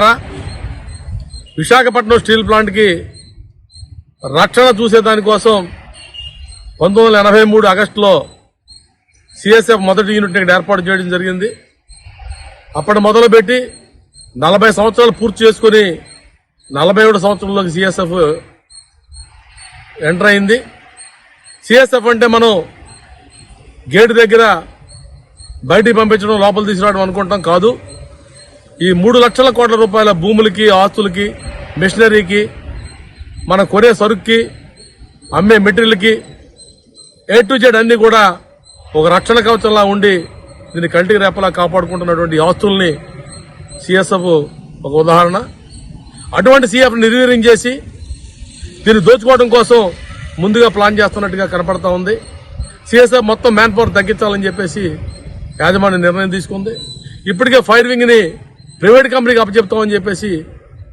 మిత్రులారా విశాఖపట్నం స్టీల్ ప్లాంట్కి రక్షణ చూసేదానికోసం పంతొమ్మిది వందల ఎనభై మూడు ఆగస్టులో సిఎస్ఎఫ్ మొదటి యూనిట్ ఇక్కడ ఏర్పాటు చేయడం జరిగింది. అప్పటి మొదలుపెట్టి నలభై సంవత్సరాలు పూర్తి చేసుకుని నలభై ఏడు సంవత్సరంలోకి సిఎస్ఎఫ్ ఎంటర్ అయింది. సిఎస్ఎఫ్ అంటే మనం గేటు దగ్గర బయటికి పంపించడం లోపల తీసుకురావడం అనుకుంటాం కాదు. ఈ మూడు లక్షల కోట్ల రూపాయల భూములకి ఆస్తులకి మిషనరీకి మనం కొనే సరుక్కి అమ్మే మెటీరియల్కి ఏ టు జెడ్ అన్ని కూడా ఒక రక్షణ కవచంలా ఉండి దీన్ని కంటికి రెప్పలా కాపాడుకుంటున్నటువంటి ఆస్తుల్ని సిఎస్ఎఫ్ ఒక ఉదాహరణ. అటువంటి సిఎఫ్ నిర్వీర్యం చేసి దీన్ని దోచుకోవడం కోసం ముందుగా ప్లాన్ చేస్తున్నట్టుగా కనపడతా ఉంది. సిఎస్ఎఫ్ మొత్తం మ్యాన్ పవర్ తగ్గించాలని చెప్పేసి యాజమాన్య నిర్ణయం తీసుకుంది. ఇప్పటికే ఫైర్ వింగ్ని ప్రైవేట్ కంపెనీకి అప్పచెప్తామని చెప్పేసి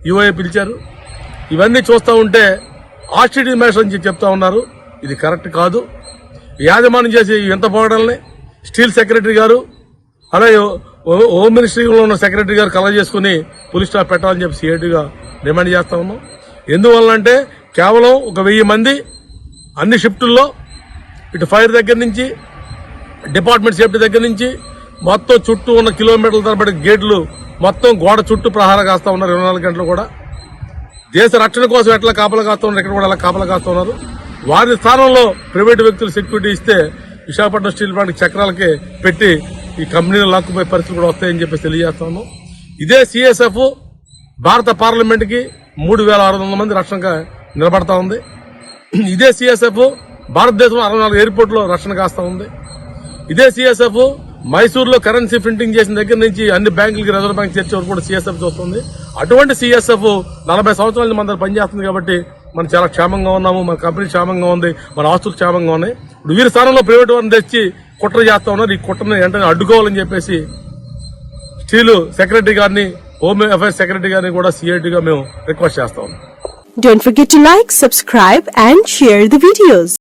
యువఏ పిలిచారు. ఇవన్నీ చూస్తూ ఉంటే ఆస్టిటీ మ్యాచ్ అని చెప్తా ఉన్నారు. ఇది కరెక్ట్ కాదు. యాజమాన్యం చేసి ఎంత పోవడాలని స్టీల్ సెక్రటరీ గారు అలాగే హోమ్ మినిస్ట్రీలో ఉన్న సెక్రటరీ గారు కలర్ చేసుకుని పోలీస్ స్టాఫ్ పెట్టాలని చెప్పి సిఐటీగా డిమాండ్ చేస్తా ఉన్నాం. ఎందువల్లంటే కేవలం ఒక వెయ్యి మంది అన్ని షిఫ్టుల్లో ఇటు ఫైర్ దగ్గర నుంచి డిపార్ట్మెంట్ సేఫ్టీ దగ్గర నుంచి మొత్తం చుట్టూ ఉన్న కిలోమీటర్ల తరబడి గేట్లు మొత్తం గోడ చుట్టూ ప్రహారం కాస్తా ఉన్నారు. ఇరవై నాలుగు గంటలు కూడా. దేశ రక్షణ కోసం ఎట్లా కాపలా కాస్తున్నారు ఇక్కడ కూడా అలా కాపలా కాస్తున్నారు వారి స్థానంలో ప్రైవేటు వ్యక్తులు సెక్యూరిటీ ఇస్తే విశాఖపట్నం స్టీల్ ప్లాంట్ చక్రాలకి పెట్టి ఈ కంపెనీలు లాక్కుపోయే పరిస్థితులు కూడా వస్తాయని చెప్పేసి తెలియజేస్తాను. ఇదే సిఎస్ఎఫ్ భారత పార్లమెంట్కి మూడు వేల ఆరు వందల మంది రక్షణగా నిలబడతా ఉంది. ఇదే సిఎస్ఎఫ్ భారతదేశం అరవై నాలుగు ఎయిర్పోర్ట్లో రక్షణ కాస్తా ఉంది. ఇదే సిఎస్ఎఫ్ మైసూర్లో కరెన్సీ ప్రింటింగ్ చేసిన దగ్గర నుంచి అన్ని బ్యాంకులకి రిజర్వ్ బ్యాంక్ చేర్చే వరకు కూడా సిఎస్ఎఫ్ చూస్తుంది. అటువంటి సిఎస్ఎఫ్ నలభై సంవత్సరాల నుంచి మన దగ్గర పనిచేస్తుంది కాబట్టి మనం చాలా క్షేమంగా ఉన్నాము. మన కంపెనీ క్షేమంగా ఉంది. మన ఆస్తులు క్షేమంగా ఉన్నాయి. ఇప్పుడు వీరి స్థానంలో ప్రైవేట్ వారిని తెచ్చి కుట్ర చేస్తా ఉన్నారు. ఈ కుట్రని వెంటనే అడ్డుకోవాలని చెప్పేసి స్టీలు సెక్రటరీ గారిని హోమ్ అఫైర్స్ సెక్రటరీ గారిని కూడా సిఐటిగా మేము రిక్వెస్ట్ చేస్తా ఉన్నాం. Don't forget to like, subscribe and share the videos.